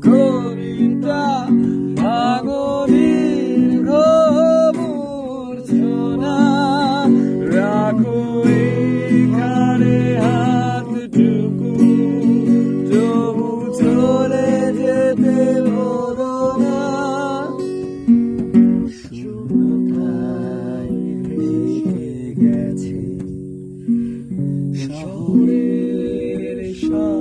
খরিদা ভাঙনির মূর্ছনা রাখো এখানে হাতটুকু তবু চলে যেতে শূন্যতায় ঢেকে গেছে শহরের সব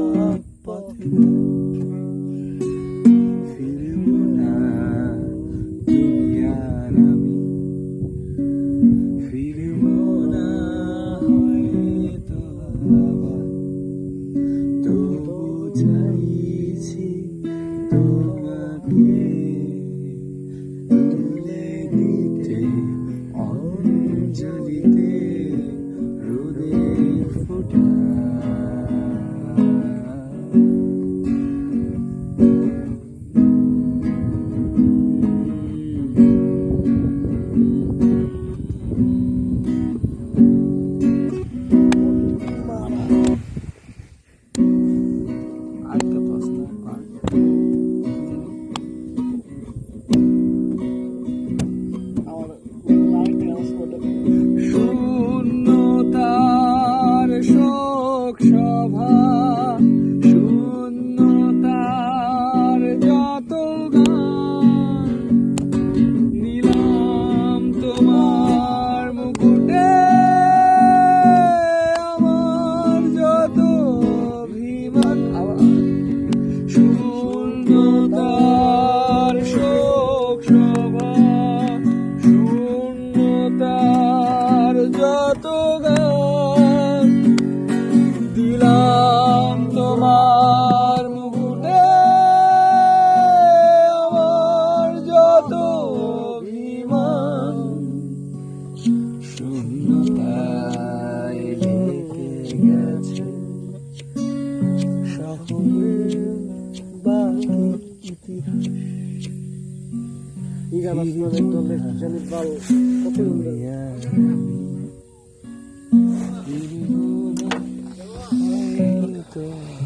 Uh,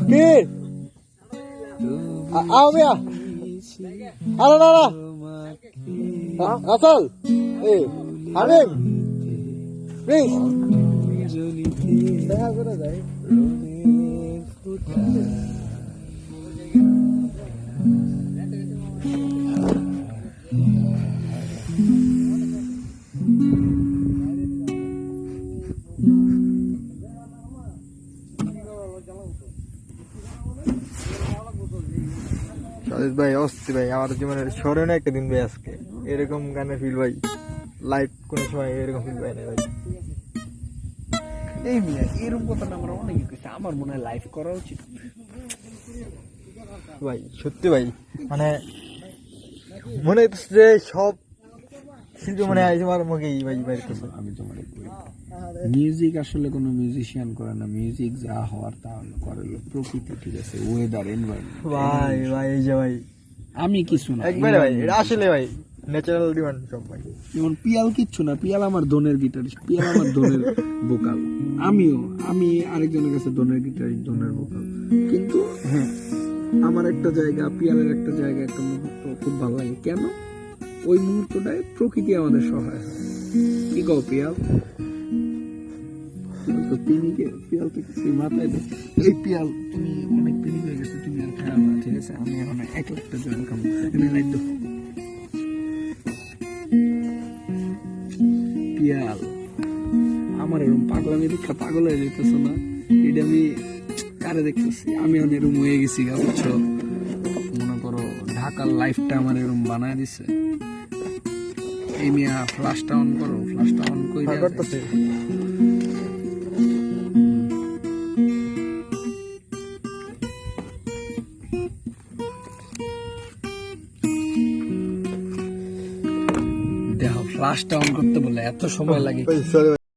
কে আও মিয়া আরে না না রাসেল এই হাবিব প্লিজ দেখা করে যাই সাজিদ ভাই অস্থি ভাই আমার জীবনের স্মরণীয় একটা দিন ভাই আজকে। এরকম গানে ফিল ভাই লাইভ কোন সময় এরকম ফিল পাই না ভাই। এই মিয়া এরকম কথা আমরা অনেকে কিছু আমার মনে হয় লাইভ করা উচিত। ভাই সত্যি ভাই মানে মনে হচ্ছে যে সব শিল্পী মনে হয় তোমার আমি তোমার মিউজিক আসলে কোনো মিউজিশিয়ান করে না। মিউজিক যা হওয়ার তা হলো করে প্রকৃতি ঠিক আছে? ওয়েদার এনভায়রনমেন্ট ভাই ভাই এই যে ভাই। আমি কিছু না একবারে ভাই এটা আসলে ভাই ন্যাচারাল ডিমান্ড সব ভাই। যেমন পিয়াল কিচ্ছু না পিয়াল আমার দনের গিটারিস্ট পিয়াল আমার দনের ভোকাল আমিও আমি আরেকজনের কাছে দনের গিটারিস্ট দনের ভোকাল কিন্তু হ্যাঁ আমার একটা জায়গা পিয়ালের একটা জায়গা একটা মুহূর্ত খুব ভালো লাগে। কেন? ওই মুহূর্তটায় প্রকৃতি আমাদের সহায় হয়। কি কও পিয়াল? পিয়াল তো পিয়াল তো কিছুই মাথায় এই পিয়াল, তুমি অনেক হয়ে গেছে, তুমি আর খাও না, ঠিক আছে? আমি এখন এক এনে পিয়াল, আমার এরকম পাগলামি দেখা পাগল হয়ে যেতেছ না? এটা আমি কারে দেখতেছি? আমি এখন এরকম হয়ে গেছি গা, বুঝছ? ঢাকার লাইফটা আমার এরকম বানায় দিছে। এই মিয়া ফ্লাশটা অন করো ফ্লাশটা অন করে দেখো ফ্লাশটা অন করতে বলে এত সময় লাগে।